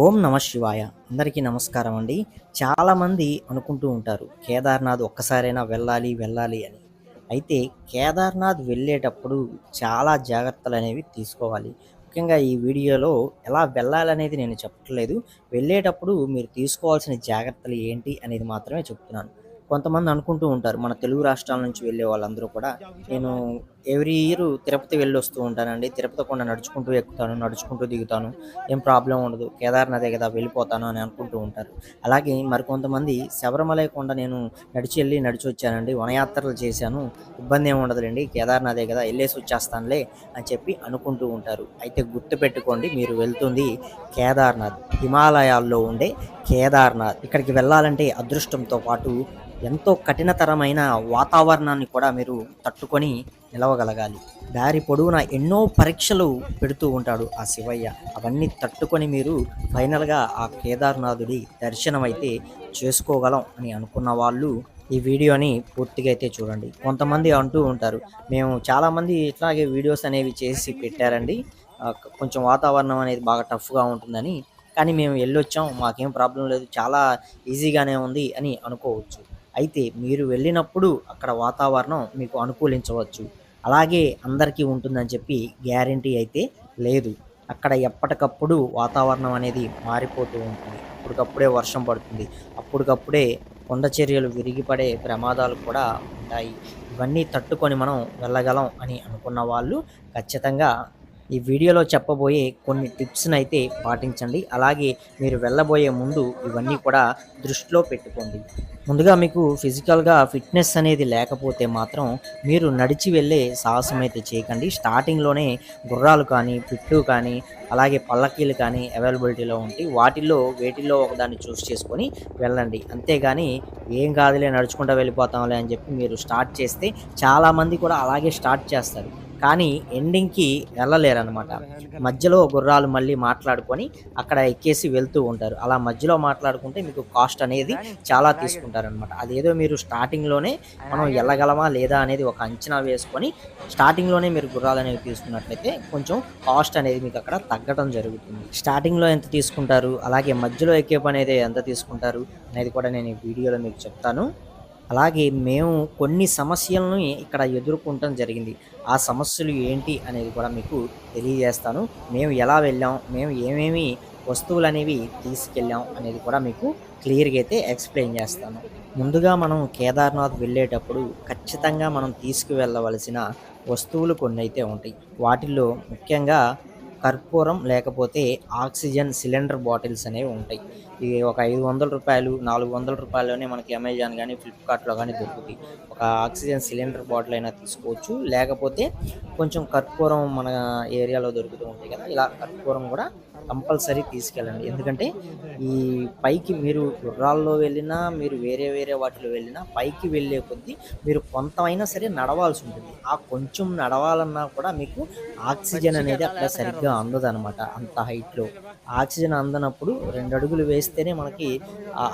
ఓం నమ శివాయ. అందరికీ నమస్కారం అండి. చాలామంది అనుకుంటూ ఉంటారు కేదార్నాథ్ ఒక్కసారైనా వెళ్ళాలి వెళ్ళాలి అని. అయితే కేదార్నాథ్ వెళ్ళేటప్పుడు చాలా జాగ్రత్తలు అనేవి తీసుకోవాలి. ముఖ్యంగా ఈ వీడియోలో ఎలా వెళ్ళాలనేది నేను చెప్పట్లేదు. వెళ్ళేటప్పుడు మీరు తీసుకోవాల్సిన జాగ్రత్తలు ఏంటి అనేది మాత్రమే చెప్తున్నాను. కొంతమంది అనుకుంటూ ఉంటారు మన తెలుగు రాష్ట్రాల నుంచి వెళ్ళే వాళ్ళందరూ కూడా నేను ఎవ్రీ ఇయర్ తిరుపతి వెళ్ళి వస్తూ ఉంటానండి. తిరుపతి కొండ నడుచుకుంటూ ఎక్కుతాను నడుచుకుంటూ దిగుతాను. ఏం ప్రాబ్లం ఉండదు. కేదార్నాథే కదా వెళ్ళిపోతాను అని అనుకుంటూ ఉంటారు. అలాగే మరికొంతమంది శబరిమలై కొండ నేను నడిచి వెళ్ళి నడిచి వచ్చానండి. వనయాత్రలు చేశాను. ఇబ్బంది ఏమి ఉండదులేండి. కేదార్నాథే కదా వెళ్ళేసి వచ్చేస్తానులే అని చెప్పి అనుకుంటూ ఉంటారు. అయితే గుర్తుపెట్టుకోండి మీరు వెళ్తుంది కేదార్నాథ్. హిమాలయాల్లో ఉండే కేదార్నాథ్. ఇక్కడికి వెళ్ళాలంటే అదృష్టంతో పాటు ఎంతో కఠినతరమైన వాతావరణాన్ని కూడా మీరు తట్టుకొని నిలవగలగాలి. దారి పొడవునా ఎన్నో పరీక్షలు పెడుతూ ఉంటాడు ఆ శివయ్య. అవన్నీ తట్టుకొని మీరు ఫైనల్గా ఆ కేదార్నాథుడి దర్శనం అయితే చేసుకోగలం అని అనుకున్న వాళ్ళు ఈ వీడియోని పూర్తిగా అయితే చూడండి. కొంతమంది అంటూ ఉంటారు మేము చాలామంది ఇట్లాగే వీడియోస్ అనేవి చేసి పెట్టారండి. కొంచెం వాతావరణం అనేది బాగా టఫ్గా ఉంటుందని. కానీ మేము వెళ్ళొచ్చాం మాకేం ప్రాబ్లం లేదు చాలా ఈజీగానే ఉంది అని అనుకోవచ్చు. అయితే మీరు వెళ్ళినప్పుడు అక్కడ వాతావరణం మీకు అనుకూలించవచ్చు. అలాగే అందరికీ ఉంటుందని చెప్పి గ్యారంటీ అయితే లేదు. అక్కడ ఎప్పటికప్పుడు వాతావరణం అనేది మారిపోతూ ఉంటుంది. అప్పటికప్పుడే వర్షం పడుతుంది. అప్పటికప్పుడే కొండ చర్యలు విరిగిపడే ప్రమాదాలు కూడా ఉంటాయి. ఇవన్నీ తట్టుకొని మనం వెళ్ళగలం అని అనుకున్న వాళ్ళు ఖచ్చితంగా ఈ వీడియోలో చెప్పబోయే కొన్ని టిప్స్ని అయితే పాటించండి. అలాగే మీరు వెళ్ళబోయే ముందు ఇవన్నీ కూడా దృష్టిలో పెట్టుకోండి. ముందుగా మీకు ఫిజికల్గా ఫిట్నెస్ అనేది లేకపోతే మాత్రం మీరు నడిచి వెళ్ళే సాహసం అయితే చేయకండి. స్టార్టింగ్లోనే గుర్రాలు కానీ పిట్టు కానీ అలాగే పల్లకీలు కానీ అవైలబిలిటీలో ఉంటాయి వాటిల్లో వేటిల్లో ఒకదాన్ని చూస్ చేసుకొని వెళ్ళండి. అంతేగాని ఏం కాదులే నడుచుకుంటూ వెళ్ళిపోతాంలే అని చెప్పి మీరు స్టార్ట్ చేస్తే చాలామంది కూడా అలాగే స్టార్ట్ చేస్తారు. కానీ ఎండింగ్కి వెళ్ళలేరనమాట మధ్యలో గుర్రాలు మళ్ళీ మాట్లాడుకొని అక్కడ ఎక్కేసి వెళ్తూ ఉంటారు. అలా మధ్యలో మాట్లాడుకుంటే మీకు కాస్ట్ అనేది చాలా తీసుకుంటారనమాట అదేదో మీరు స్టార్టింగ్లోనే మనం వెళ్ళగలమా లేదా అనేది ఒక అంచనా వేసుకొని స్టార్టింగ్లోనే మీరు గుర్రాలు అనేవి తీసుకున్నట్లయితే కొంచెం కాస్ట్ అనేది మీకు అక్కడ తగ్గడం జరుగుతుంది. స్టార్టింగ్లో ఎంత తీసుకుంటారు? అలాగే మధ్యలో ఎక్కే పని అనేది ఎంత తీసుకుంటారు? అనేది కూడా నేను ఈ వీడియోలో మీకు చెప్తాను. అలాగే మేము కొన్ని సమస్యలను ఇక్కడ ఎదుర్కొంటం జరిగింది. ఆ సమస్యలు ఏంటి అనేది కూడా మీకు తెలియజేస్తాను. మేము ఎలా వెళ్ళాం మేము ఏమేమి వస్తువులు అనేవి తీసుకెళ్ళాం అనేది కూడా మీకు క్లియర్గా అయితే ఎక్స్ప్లెయిన్ చేస్తాను. ముందుగా మనం కేదార్నాథ్ వెళ్ళేటప్పుడు ఖచ్చితంగా మనం తీసుకువెళ్ళవలసిన వస్తువులు కొన్ని అయితే ఉంటాయి. వాటిల్లో ముఖ్యంగా కర్పూరం లేకపోతే ఆక్సిజన్ సిలిండర్ బాటిల్స్ అనేవి ఉంటాయి. ఇవి ఒక ఐదు వందల రూపాయలు నాలుగు వందల రూపాయల్లోనే మనకి అమెజాన్ కానీ ఫ్లిప్కార్ట్లో కానీ దొరుకుతాయి. ఒక ఆక్సిజన్ సిలిండర్ బాటిల్ అయినా తీసుకోవచ్చు. లేకపోతే కొంచెం కర్పూరం మన ఏరియాలో దొరుకుతూ ఉంటాయి కదా ఇలా కర్పూరం కూడా కంపల్సరీ తీసుకెళ్ళండి. ఎందుకంటే ఈ పైకి మీరు గుర్రాల్లో వెళ్ళినా మీరు వేరే వేరే వాటిలో వెళ్ళినా పైకి వెళ్ళే కొద్దీ మీరు కొంతమైనా సరే నడవాల్సి ఉంటుంది. ఆ కొంచెం నడవాలన్నా కూడా మీకు ఆక్సిజన్ అనేది అక్కడ సరిగ్గా అందదు అనమాట అంత హైట్లో. ఆక్సిజన్ అందనప్పుడు రెండు అడుగులు వేస్తేనే మనకి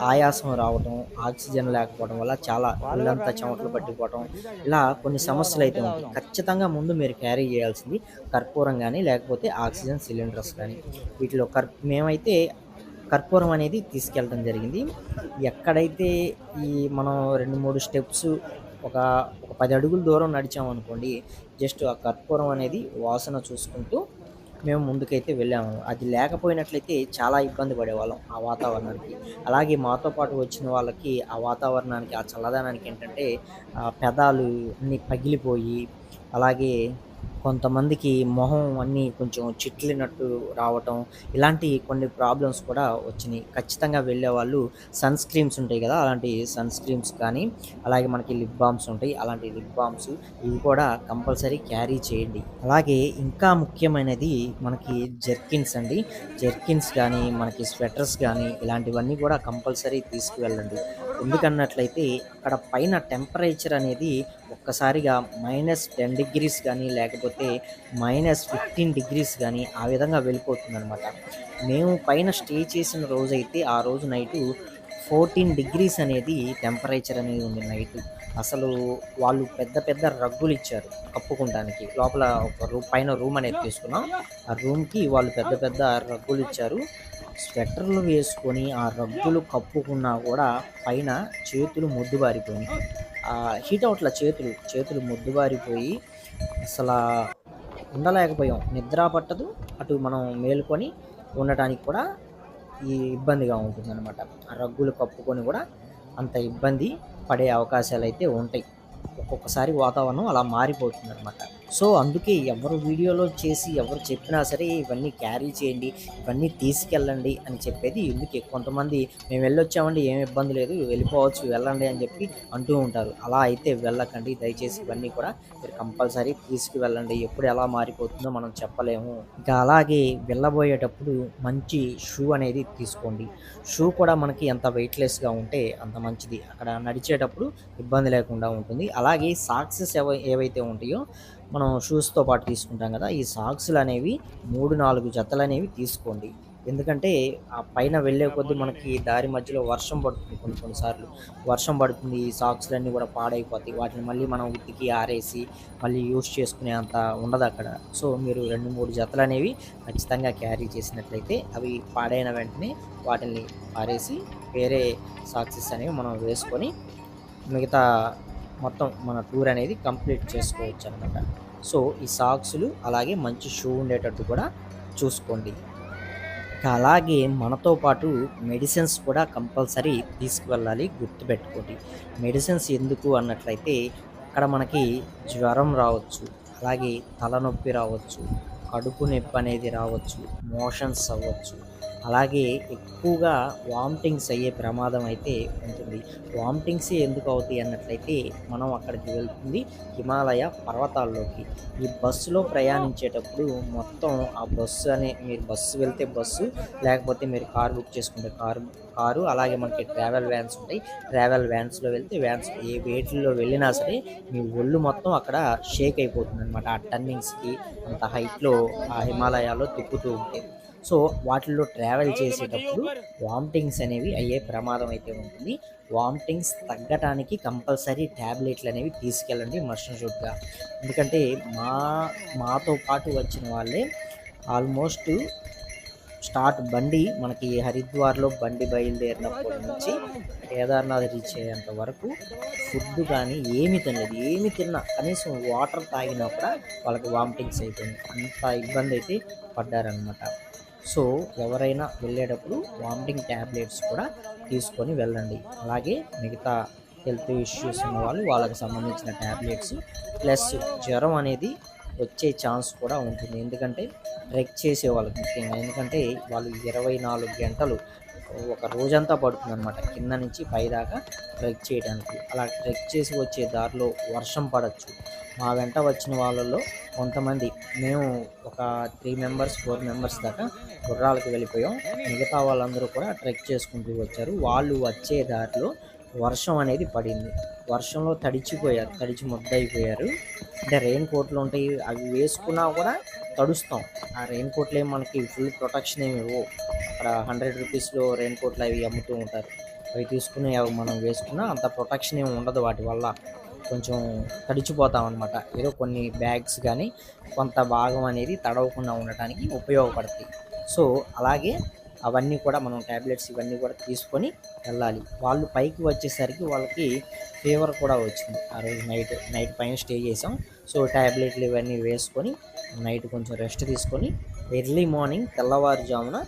ఆయాసం రావటం ఆక్సిజన్ లేకపోవడం వల్ల చాలా ఒళ్ళంతా చెమటలు పట్టిపోవటం ఇలా కొన్ని సమస్యలు అయితే ఉంటాయి. ఖచ్చితంగా ముందు మీరు క్యారీ చేయాల్సింది కర్పూరం కానీ లేకపోతే ఆక్సిజన్ సిలిండర్స్ కానీ వీటిలో కర్ మేమైతే కర్పూరం అనేది తీసుకెళ్ళడం జరిగింది. ఎక్కడైతే ఈ మనం రెండు మూడు స్టెప్స్ ఒక ఒక పది అడుగుల దూరం నడిచామనుకోండి జస్ట్ ఆ కర్పూరం అనేది వాసన చూసుకుంటూ మేము ముందుకైతే వెళ్ళాము. అది లేకపోయినట్లయితే చాలా ఇబ్బంది పడేవాళ్ళం ఆ వాతావరణానికి. అలాగే మాతో పాటు వచ్చిన వాళ్ళకి ఆ వాతావరణానికి ఆ చల్లదనానికి ఏంటంటే ఆ పెదాలు అన్నీ పగిలిపోయి అలాగే కొంతమందికి మొహం అన్నీ కొంచెం చిట్లినట్టు రావటం ఇలాంటి కొన్ని ప్రాబ్లమ్స్ కూడా వచ్చినాయి. ఖచ్చితంగా వెళ్ళే వాళ్ళు సన్ స్క్రీమ్స్ ఉంటాయి కదా అలాంటి సన్ స్క్రీమ్స్ కానీ అలాగే మనకి లిప్ బామ్స్ ఉంటాయి అలాంటి లిప్ బామ్స్ ఇవి కూడా కంపల్సరీ క్యారీ చేయండి. అలాగే ఇంకా ముఖ్యమైనది మనకి జెర్కిన్స్ అండి. జెర్కిన్స్ కానీ మనకి స్వెటర్స్ కానీ ఇలాంటివన్నీ కూడా కంపల్సరీ తీసుకువెళ్ళండి. ఎందుకన్నట్లయితే అక్కడ పైన టెంపరేచర్ అనేది ఒక్కసారిగా మైనస్ టెన్ డిగ్రీస్ కానీ లేకపోతే మైనస్ ఫిఫ్టీన్ డిగ్రీస్ కానీ ఆ విధంగా వెళ్ళిపోతుందనమాట మేము పైన స్టే చేసిన రోజైతే ఆ రోజు నైటు ఫోర్టీన్ డిగ్రీస్ అనేది టెంపరేచర్ అనేది ఉంది నైట్. అసలు వాళ్ళు పెద్ద పెద్ద రగ్గులు ఇచ్చారు కప్పుకోవడానికి లోపల ఒక రూ పైన రూమ్ అనేది తీసుకున్నాం. ఆ రూమ్కి వాళ్ళు పెద్ద పెద్ద రగ్గులు ఇచ్చారు. స్వెటర్లు వేసుకొని ఆ రగ్గులు కప్పుకున్నా కూడా పైన చేతులు మొద్దుబారిపోయి ఆ హీట్ అవుట్ల చేతులు చేతులు మొద్దుబారిపోయి అసలు ఉండలేకపోయాం. నిద్ర పట్టదు అటు మనం మేలుకొని ఉండటానికి కూడా ఈ ఇబ్బందిగా ఉంటుందన్నమాట. ఆ రగ్గులు కప్పుకొని కూడా అంత ఇబ్బంది పడే అవకాశాలు అయితే ఉంటాయి. ఒక్కొక్కసారి వాతావరణం అలా మారిపోతుంది అనమాట సో అందుకే ఎవరు వీడియోలో చేసి ఎవరు చెప్పినా సరే ఇవన్నీ క్యారీ చేయండి ఇవన్నీ తీసుకెళ్ళండి అని చెప్పేది ఎందుకే కొంతమంది మేము వెళ్ళొచ్చామండి ఏం ఇబ్బంది లేదు వెళ్ళిపోవచ్చు వెళ్ళండి అని చెప్పి అంటూ ఉంటారు. అలా అయితే వెళ్ళకండి. దయచేసి ఇవన్నీ కూడా మీరు కంపల్సరీ తీసుకువెళ్ళండి. ఎప్పుడు ఎలా మారిపోతుందో మనం చెప్పలేము. ఇంకా అలాగే వెళ్ళబోయేటప్పుడు మంచి షూ అనేది తీసుకోండి. షూ కూడా మనకి ఎంత వెయిట్లెస్గా ఉంటే అంత మంచిది. అక్కడ నడిచేటప్పుడు ఇబ్బంది లేకుండా ఉంటుంది. అలాగే సాక్సెస్ ఏవైతే ఉంటాయో మనం షూస్తో పాటు తీసుకుంటాం కదా ఈ సాక్స్లు అనేవి మూడు నాలుగు జతలు అనేవి తీసుకోండి. ఎందుకంటే ఆ పైన వెళ్ళే కొద్దీ మనకి దారి మధ్యలో వర్షం పడుతుంది కొన్ని కొన్నిసార్లు వర్షం పడుతుంది ఈ సాక్స్లన్నీ కూడా పాడైపోతాయి. వాటిని మళ్ళీ మనం ఉతికి ఆరేసి మళ్ళీ యూస్ చేసుకునే అంత ఉండదు అక్కడ. సో మీరు రెండు మూడు జతలు అనేవి ఖచ్చితంగా క్యారీ చేసినట్లయితే అవి పాడైన వెంటనే వాటిని ఆరేసి వేరే సాక్సెస్ అనేవి మనం వేసుకొని మిగతా మొత్తం మన టూర్ అనేది కంప్లీట్ చేసుకోవచ్చు అనమాట సో ఈ సాక్స్లు అలాగే మంచి షూ ఉండేటట్టు కూడా చూసుకోండి. అలాగే మనతో పాటు మెడిసిన్స్ కూడా కంపల్సరీ తీసుకువెళ్ళాలి గుర్తుపెట్టుకోండి. మెడిసిన్స్ ఎందుకు అన్నట్లయితే అక్కడ మనకి జ్వరం రావచ్చు అలాగే తలనొప్పి రావచ్చు కడుపు నొప్పి అనేది రావచ్చు మోషన్స్ అవ్వచ్చు అలాగే ఎక్కువగా వామిటింగ్స్ అయ్యే ప్రమాదం అయితే ఉంటుంది. వామిటింగ్స్ ఎందుకు అవుతాయి అన్నట్లయితే మనం అక్కడికి వెళ్తుంది హిమాలయ పర్వతాల్లోకి. ఈ బస్సులో ప్రయాణించేటప్పుడు మొత్తం ఆ బస్సు అనే మీరు బస్సు వెళ్తే బస్సు లేకపోతే మీరు కారు బుక్ చేసుకుంటే కారు కారు అలాగే మనకి ట్రావెల్ వ్యాన్స్ ఉంటాయి. ట్రావెల్ వ్యాన్స్లో వెళ్తే వ్యాన్స్ ఏ వేటిల్లో వెళ్ళినా సరే మీ ఒళ్ళు మొత్తం అక్కడ షేక్ అయిపోతుంది అనమాట ఆ టర్నింగ్స్కి అంత హైట్లో ఆ హిమాలయాల్లో తిప్పుతూ ఉంటాయి సో వాటిల్లో ట్రావెల్ చేసేటప్పుడు వామిటింగ్స్ అనేవి అయ్యే ప్రమాదం అయితే ఉంటుంది. వామిటింగ్స్ తగ్గటానికి కంపల్సరీ ట్యాబ్లెట్లు అనేవి తీసుకెళ్ళండి మస్ట్ షుడ్గా ఎందుకంటే మా మాతో పాటు వచ్చిన వాళ్ళే ఆల్మోస్ట్ స్టార్ట్ బండి మనకి హరిద్వార్లో బండి బయలుదేరినప్పటి నుంచి కేదార్నాథ్ రీచ్ అయ్యేంత వరకు ఫుడ్ కానీ ఏమి తినలేదు. ఏమి తిన్నా కనీసం వాటర్ తాగినా కూడా వాళ్ళకి వామిటింగ్స్ అయిపోయింది. అంత ఇబ్బంది అయితే పడ్డారనమాట సో ఎవరైనా వెళ్ళేటప్పుడు వామిటింగ్ ట్యాబ్లెట్స్ కూడా తీసుకొని వెళ్ళండి. అలాగే మిగతా హెల్త్ ఇష్యూస్ ఉన్న వాళ్ళు వాళ్ళకి సంబంధించిన ట్యాబ్లెట్స్ ప్లస్ జ్వరం అనేది వచ్చే ఛాన్స్ కూడా ఉంటుంది. ఎందుకంటే ట్రెక్ చేసే వాళ్ళకి ముఖ్యంగా. ఎందుకంటే వాళ్ళు ఇరవై నాలుగు గంటలు ఒక రోజంతా పడుతుందన్నమాట. కింద నుంచి పైదాకా ట్రెక్ చేయడానికి అలా ట్రెక్ చేసి వచ్చే దారిలో వర్షం పడవచ్చు మా వెంట వచ్చిన వాళ్ళలో కొంతమంది మేము ఒక త్రీ మెంబర్స్ ఫోర్ మెంబర్స్ దాకా గుర్రాలకు వెళ్ళిపోయాం. మిగతా వాళ్ళందరూ కూడా ట్రెక్ చేసుకుంటూ వచ్చారు. వాళ్ళు వచ్చే దారిలో వర్షం అనేది పడింది. వర్షంలో తడిచిపోయారు తడిచి ముద్దయిపోయారు. అంటే రెయిన్ కోట్లు ఉంటాయి అవి వేసుకున్నా కూడా తడుస్తాం. ఆ రెయిన్ కోట్లు ఏమి మనకి ఫుల్ ప్రొటెక్షన్ ఏమి ఇవ్వవు. అక్కడ హండ్రెడ్ రూపీస్లో రెయిన్ కోట్లు అవి అమ్ముతూ ఉంటారు. అవి తీసుకుని అవి మనం వేసుకున్నా అంత ప్రొటెక్షన్ ఏమి ఉండదు వాటి వల్ల. కొంచెం తడిచిపోతాం అనమాట ఏదో కొన్ని బ్యాగ్స్ కానీ కొంత భాగం అనేది తడవకుండా ఉండటానికి ఉపయోగపడతాయి. సో అలాగే అవన్నీ కూడా మనం ట్యాబ్లెట్స్ ఇవన్నీ కూడా తీసుకొని వెళ్ళాలి. వాళ్ళు పైకి వచ్చేసరికి వాళ్ళకి ఫీవర్ కూడా వచ్చింది. ఆ రోజు నైట్ నైట్ పైన స్టే చేసాం సో ట్యాబ్లెట్లు ఇవన్నీ వేసుకొని నైట్ కొంచెం రెస్ట్ తీసుకొని ఎర్లీ మార్నింగ్ తెల్లవారుజామున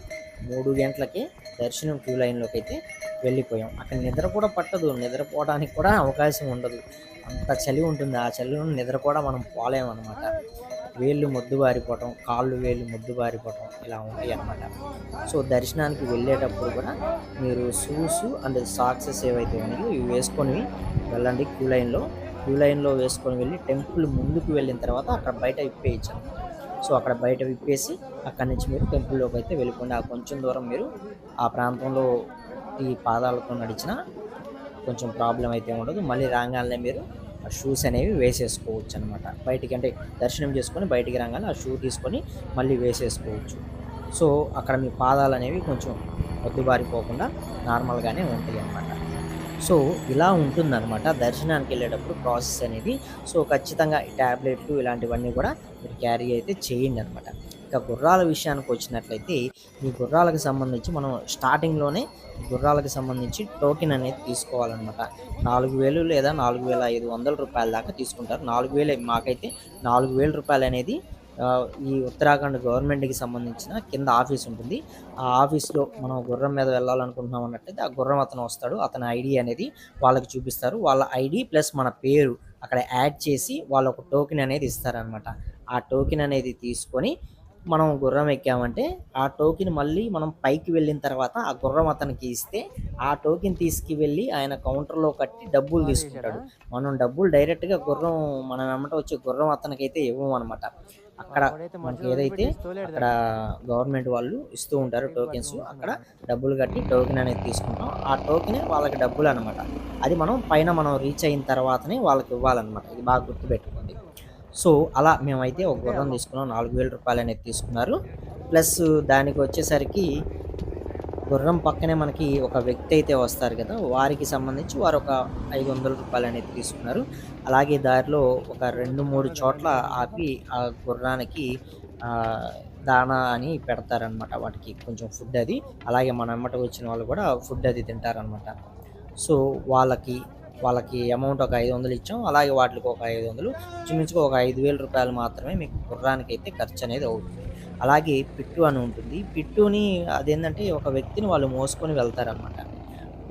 మూడు గంటలకే దర్శనం క్యూ లైన్లోకి అయితే వెళ్ళిపోయాం. అక్కడ నిద్ర కూడా పట్టదు. నిద్రపోవడానికి కూడా అవకాశం ఉండదు. అంత చలి ఉంటుంది. ఆ చలిలో నిద్ర కూడా మనం పోలేమన్నమాట. వేళ్ళు మొద్దు బారిపోవటం కాళ్ళు వేళ్ళు మొద్దు బారిపోవటం ఇలా ఉంటాయి అన్నమాట. సో దర్శనానికి వెళ్ళేటప్పుడు కూడా మీరు షూస్ అండ్ సాక్సెస్ ఏవైతే ఉన్నాయో ఇవి వేసుకొని వెళ్ళండి. క్యూ లైన్లో. క్యూ లైన్లో వేసుకొని వెళ్ళి టెంపుల్ ముందుకు వెళ్ళిన తర్వాత అక్కడ బయట విప్పేయచ్చు సో అక్కడ బయట విప్పేసి అక్కడి నుంచి మీరు టెంపుల్లోకి అయితే వెళ్ళిపోండి ఆ కొంచెం దూరం మీరు ఆ ప్రాంతంలో ఈ పాదాలతో నడిచిన కొంచెం ప్రాబ్లం అయితే ఉండదు. మళ్ళీ రాగానే మీరు షూస్ అనేవి వేసేసుకోవచ్చు అనమాట బయటికి అంటే దర్శనం చేసుకొని బయటికి రాగానే ఆ షూ తీసుకొని మళ్ళీ వేసేసుకోవచ్చు. సో అక్కడ మీ పాదాలు అనేవి కొంచెం వద్దుబారిపోకుండా నార్మల్గానే ఉంటాయి అన్నమాట సో ఇలా ఉంటుందన్నమాట దర్శనానికి వెళ్ళేటప్పుడు ప్రాసెస్ అనేది. సో ఖచ్చితంగా ఈ ట్యాబ్లెట్లు ఇలాంటివన్నీ కూడా మీరు క్యారీ అయితే చేయండి అనమాట ఇక గుర్రాల విషయానికి వచ్చినట్లయితే ఈ గుర్రాలకు సంబంధించి మనం స్టార్టింగ్లోనే గుర్రాలకు సంబంధించి టోకెన్ అనేది తీసుకోవాలన్నమాట. నాలుగు వేలు లేదా నాలుగు వేల ఐదు వందల రూపాయల దాకా తీసుకుంటారు. నాలుగు వేలే మాకైతే నాలుగు వేల రూపాయలు అనేది ఈ ఉత్తరాఖండ్ గవర్నమెంట్కి సంబంధించిన కింద ఆఫీస్ ఉంటుంది. ఆ ఆఫీస్లో మనం గుర్రం మీద వెళ్ళాలనుకుంటున్నాం అన్నట్లయితే ఆ గుర్రం అతను వస్తాడు. అతని ఐడి అనేది వాళ్ళకి చూపిస్తారు. వాళ్ళ ఐడి ప్లస్ మన పేరు అక్కడ యాడ్ చేసి వాళ్ళు ఒక టోకెన్ అనేది ఇస్తారనమాట ఆ టోకెన్ అనేది తీసుకొని మనం గుర్రం ఎక్కామంటే ఆ టోకెన్ మళ్ళీ మనం పైకి వెళ్ళిన తర్వాత ఆ గుర్రం అతనికి ఇస్తే ఆ టోకెన్ తీసుకువెళ్ళి ఆయన కౌంటర్లో కట్టి డబ్బులు తీసుకుంటాడు. మనం డబ్బులు డైరెక్ట్గా గుర్రం మనం వెంబట వచ్చే గుర్రం అతనికి అయితే అనమాట అక్కడ మనకి ఏదైతే అక్కడ గవర్నమెంట్ వాళ్ళు ఇస్తూ ఉంటారు టోకెన్స్ అక్కడ డబ్బులు కట్టి టోకెన్ అనేది తీసుకుంటాం. ఆ టోకెన్ వాళ్ళకి డబ్బులు అనమాట అది మనం పైన మనం రీచ్ అయిన తర్వాతనే వాళ్ళకి ఇవ్వాలన్నమాట. ఇది బాగా గుర్తుపెట్టుకోండి. సో అలా మేమైతే ఒక గుర్రం తీసుకున్నాం. నాలుగు వేల రూపాయలు అనేది తీసుకున్నారు. ప్లస్ దానికి వచ్చేసరికి గుర్రం పక్కనే మనకి ఒక వ్యక్తి అయితే వస్తారు కదా వారికి సంబంధించి వారు ఒక ఐదు వందల రూపాయలు అనేది తీసుకున్నారు. అలాగే దారిలో ఒక రెండు మూడు చోట్ల ఆపి ఆ గుర్రానికి దానా అని పెడతారనమాట వాటికి కొంచెం ఫుడ్ అది. అలాగే మన అమ్మట వచ్చిన వాళ్ళు కూడా ఫుడ్ అది తింటారనమాట సో వాళ్ళకి వాళ్ళకి అమౌంట్ ఒక ఐదు వందలు ఇచ్చాం. అలాగే వాటికి ఒక ఐదు వందలు ఇంచుమించుగా ఒక ఐదు వేల రూపాయలు మాత్రమే మీకు గుర్రానికి అయితే ఖర్చు అనేది అవుతుంది. అలాగే పిట్టు అని ఉంటుంది. పిట్టుని అదేంటంటే ఒక వ్యక్తిని వాళ్ళు మోసుకొని వెళ్తారనమాట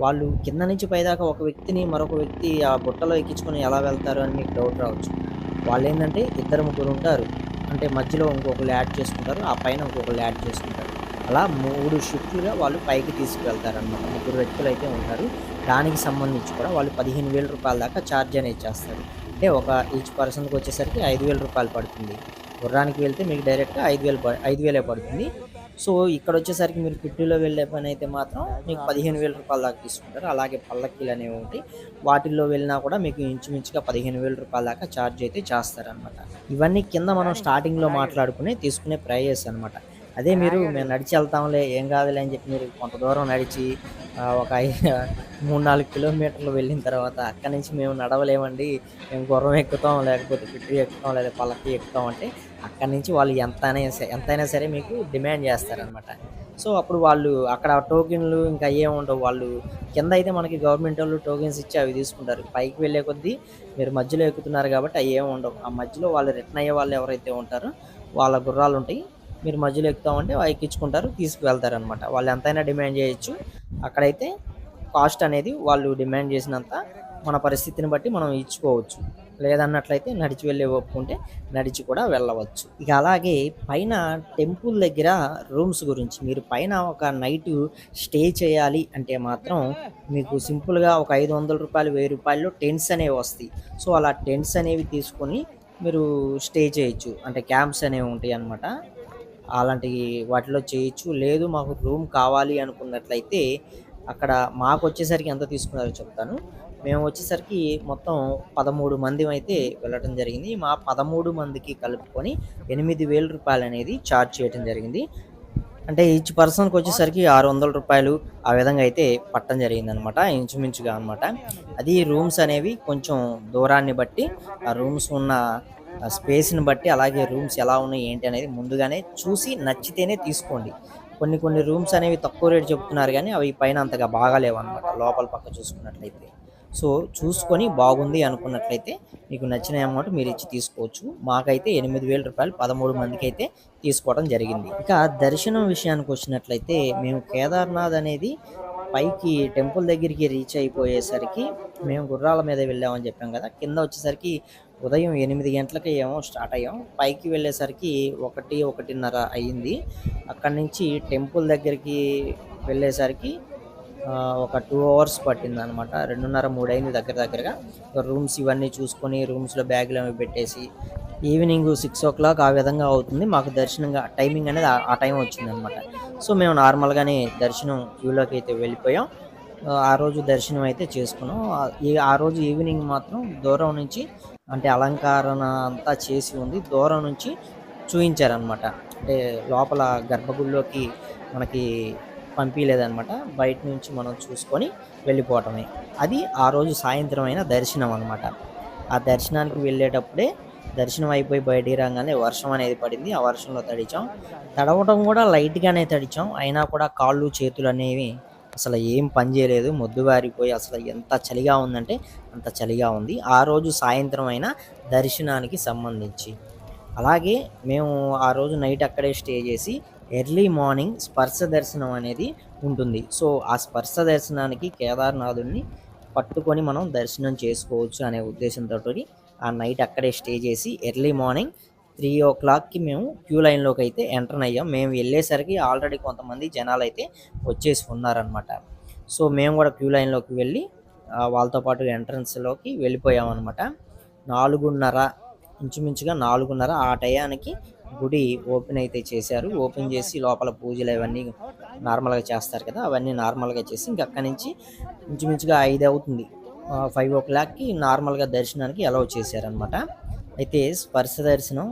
వాళ్ళు కింద నుంచి పైదాకా ఒక వ్యక్తిని మరొక వ్యక్తి ఆ బుట్టలో ఎక్కించుకొని ఎలా వెళ్తారు అని మీకు డౌట్ రావచ్చు. వాళ్ళు ఏంటంటే ఇద్దరు ముగ్గురు ఉంటారు. అంటే మధ్యలో ఇంకొకరు యాడ్ చేసుకుంటారు ఆ పైన ఇంకొకరు యాడ్ చేసుకుంటారు. అలా మూడు షిఫ్ట్లుగా వాళ్ళు పైకి తీసుకువెళ్తారనమాట ముగ్గురు వ్యక్తులు అయితే ఉంటారు. దానికి సంబంధించి కూడా వాళ్ళు పదిహేను వేల రూపాయల దాకా ఛార్జ్ అనేది చేస్తారు. అంటే ఒక ఈచ్ పర్సన్కి వచ్చేసరికి ఐదు వేల రూపాయలు పడుతుంది. గుర్రానికి వెళ్తే మీకు డైరెక్ట్గా ఐదు వేలు ప- ఐదు వేలే పడుతుంది. సో ఇక్కడ వచ్చేసరికి మీరు పిట్టులో వెళ్ళే పని అయితే మాత్రం మీకు పదిహేను వేల రూపాయల దాకా తీసుకుంటారు. అలాగే పల్లకీలు అనేవి ఉంటాయి. వాటిల్లో వెళ్ళినా కూడా మీకు ఇంచుమించుగా పదిహేను వేల రూపాయల దాకా ఛార్జ్ అయితే చేస్తారనమాట ఇవన్నీ కింద మనం స్టార్టింగ్లో మాట్లాడుకుని తీసుకునే ప్రైజెస్ అనమాట అదే మీరు మేము నడిచి వెళ్తాంలే ఏం కాదులే అని చెప్పి మీరు కొంత దూరం నడిచి ఒక మూడు నాలుగు కిలోమీటర్లు వెళ్ళిన తర్వాత అక్కడి నుంచి మేము నడవలేమండి. మేము గుర్రం ఎక్కుతాం లేకపోతే పిట్టు ఎక్కుతాం లేదా పల్లకి ఎక్కుతాం అంటే అక్కడి నుంచి వాళ్ళు ఎంతైనా సరే ఎంతైనా సరే మీకు డిమాండ్ చేస్తారనమాట సో అప్పుడు వాళ్ళు అక్కడ టోకెన్లు ఇంకా అయ్యే ఉండవు. వాళ్ళు కింద అయితే మనకి గవర్నమెంట్ వాళ్ళు టోకెన్స్ ఇచ్చి అవి తీసుకుంటారు. పైకి వెళ్ళే కొద్దీ మీరు మధ్యలో ఎక్కుతున్నారు కాబట్టి అవి ఏమి ఉండవు. ఆ మధ్యలో వాళ్ళు రిటర్న్ అయ్యే వాళ్ళు ఎవరైతే ఉంటారో వాళ్ళ గుర్రాలు ఉంటాయి. మీరు మధ్యలో ఎక్కుతామంటే అవి ఎక్కించుకుంటారు తీసుకువెళ్తారు అనమాట వాళ్ళు ఎంతైనా డిమాండ్ చేయొచ్చు. అక్కడైతే కాస్ట్ అనేది వాళ్ళు డిమాండ్ చేసినంత మన పరిస్థితిని బట్టి మనం ఇచ్చుకోవచ్చు. లేదన్నట్లయితే నడిచి వెళ్ళే ఒప్పుకుంటే నడిచి కూడా వెళ్ళవచ్చు. ఇక అలాగే పైన టెంపుల్ దగ్గర రూమ్స్ గురించి మీరు పైన ఒక నైట్ స్టే చేయాలి అంటే మాత్రం మీకు సింపుల్గా ఒక ఐదు వందల రూపాయలు వెయ్యి రూపాయలు టెంట్స్ అనేవి వస్తాయి. సో అలా టెంట్స్ అనేవి తీసుకొని మీరు స్టే చేయొచ్చు. అంటే క్యాంప్స్ అనేవి ఉంటాయి అన్నమాట అలాంటి వాటిలో చేయొచ్చు. లేదు మాకు రూమ్ కావాలి అనుకున్నట్లయితే అక్కడ మాకు వచ్చేసరికి ఎంత తీసుకున్నారో చెప్తాను. మేము వచ్చేసరికి మొత్తం పదమూడు మంది అయితే వెళ్ళటం జరిగింది. మా పదమూడు మందికి కలుపుకొని ఎనిమిది వేల రూపాయలు అనేది ఛార్జ్ చేయడం జరిగింది. అంటే ఈచ్ పర్సన్కి వచ్చేసరికి ఆరు వందల రూపాయలు ఆ విధంగా అయితే పట్టడం జరిగింది అనమాట ఇంచుమించుగా అనమాట. అది రూమ్స్ అనేవి కొంచెం దూరాన్ని బట్టి ఆ రూమ్స్ ఉన్న స్పేస్ని బట్టి అలాగే రూమ్స్ ఎలా ఉన్నాయి ఏంటి అనేది ముందుగానే చూసి నచ్చితేనే తీసుకోండి. కొన్ని కొన్ని రూమ్స్ అనేవి తక్కువ రేటు చెప్తున్నారు కానీ అవి పైన అంతగా బాగాలేవు అనమాట లోపల పక్క చూసుకున్నట్లయితే. సో చూసుకొని బాగుంది అనుకున్నట్లయితే మీకు నచ్చిన అమౌంట్ మీరు ఇచ్చి తీసుకోవచ్చు. మాకైతే ఎనిమిది వేల రూపాయలు పదమూడు మందికి అయితే తీసుకోవడం జరిగింది. ఇక దర్శనం విషయానికి వచ్చినట్లయితే మేము కేదార్నాథ్ అనేది పైకి టెంపుల్ దగ్గరికి రీచ్ అయిపోయేసరికి మేము గుర్రాల మీద వెళ్ళామని చెప్పాం కదా. కింద వచ్చేసరికి ఉదయం ఎనిమిది గంటలకి ఏమో స్టార్ట్ అయ్యాం. పైకి వెళ్ళేసరికి ఒకటి ఒకటిన్నర అయ్యింది అక్కడి నుంచి టెంపుల్ దగ్గరికి వెళ్ళేసరికి ఒక టూ అవర్స్ పట్టింది అనమాట రెండున్నర మూడు అయింది దగ్గర దగ్గరగా. రూమ్స్ ఇవన్నీ చూసుకొని రూమ్స్లో బ్యాగులు అవి పెట్టేసి ఈవినింగ్ సిక్స్ ఓ క్లాక్ ఆ విధంగా అవుతుంది. మాకు దర్శనంగా టైమింగ్ అనేది ఆ- టైం వచ్చింది అనమాట సో మేము నార్మల్గానే దర్శనం క్యూలోకి అయితే వెళ్ళిపోయాం. ఆ, రోజు దర్శనం అయితే చేసుకున్నాం. ఆ- ఈ ఆ రోజు ఈవినింగ్ మాత్రం దూరం నుంచి అంటే అలంకరణ అంతా చేసి ఉంది. దూరం నుంచి చూయించారనమాట. అంటే లోపల గర్భగుడిలోకి మనకి పంపించలేదన్నమాట బయట నుంచి మనం చూసుకొని వెళ్ళిపోవటమే. అది ఆ రోజు సాయంత్రం అయిన దర్శనం అనమాట. ఆ దర్శనానికి వెళ్ళేటప్పుడే దర్శనం అయిపోయి బయటికి రాగానే వర్షం అనేది పడింది. ఆ వర్షంలో తడిచాం. తడవటం కూడా లైట్గానే తడిచాం. అయినా కూడా కాళ్ళు చేతులు అనేవి అసలు ఏం పని చేయలేదు. మొద్దుగారిపోయి అసలు ఎంత చలిగా ఉందంటే అంత చలిగా ఉంది. ఆ రోజు సాయంత్రం అయిన దర్శనానికి సంబంధించి. అలాగే మేము ఆ రోజు నైట్ అక్కడే స్టే చేసి ఎర్లీ మార్నింగ్ స్పర్శ దర్శనం అనేది ఉంటుంది. సో ఆ స్పర్శ దర్శనానికి కేదార్నాథుడిని పట్టుకొని మనం దర్శనం చేసుకోవచ్చు అనే ఉద్దేశంతో ఆ నైట్ అక్కడే స్టే చేసి ఎర్లీ మార్నింగ్ త్రీ ఓ క్లాక్కి మేము క్యూ లైన్లోకి అయితే ఎంటర్ అయ్యాం. మేము వెళ్ళేసరికి ఆల్రెడీ కొంతమంది జనాలు అయితే వచ్చేసి ఉన్నారనమాట సో మేము కూడా క్యూ లైన్లోకి వెళ్ళి వాళ్ళతో పాటు ఎంట్రన్స్లోకి వెళ్ళిపోయామన్నమాట. నాలుగున్నర ఇంచుమించుగా నాలుగున్నర ఆ టయానికి గుడి ఓపెన్ అయితే చేశారు. ఓపెన్ చేసి లోపల పూజలు అవన్నీ నార్మల్గా చేస్తారు కదా అవన్నీ నార్మల్గా చేసి ఇంక అక్కడి నుంచి ఇంచుమించుగా ఐదు అవుతుంది. ఫైవ్ ఓ క్లాక్కి నార్మల్గా దర్శనానికి అలౌ చేశారనమాట అయితే స్పర్శ దర్శనం.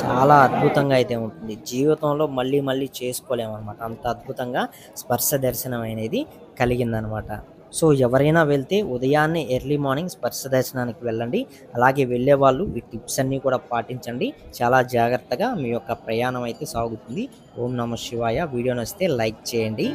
చాలా అద్భుతంగా అయితే ఉంటుంది. జీవితంలో మళ్ళీ మళ్ళీ చేసుకోలేమన్నమాట. అంత అద్భుతంగా స్పర్శ దర్శనం అనేది కలిగిందనమాట సో ఎవరైనా వెళ్తే ఉదయాన్నే ఎర్లీ మార్నింగ్ స్పర్శ దర్శనానికి వెళ్ళండి. అలాగే వెళ్ళే వాళ్ళు ఈ టిప్స్ అన్నీ కూడా పాటించండి. చాలా జాగ్రత్తగా మీ యొక్క ప్రయాణం అయితే సాగుతుంది. ఓం నమ శివాయ. వీడియో నచ్చితే లైక్ చేయండి.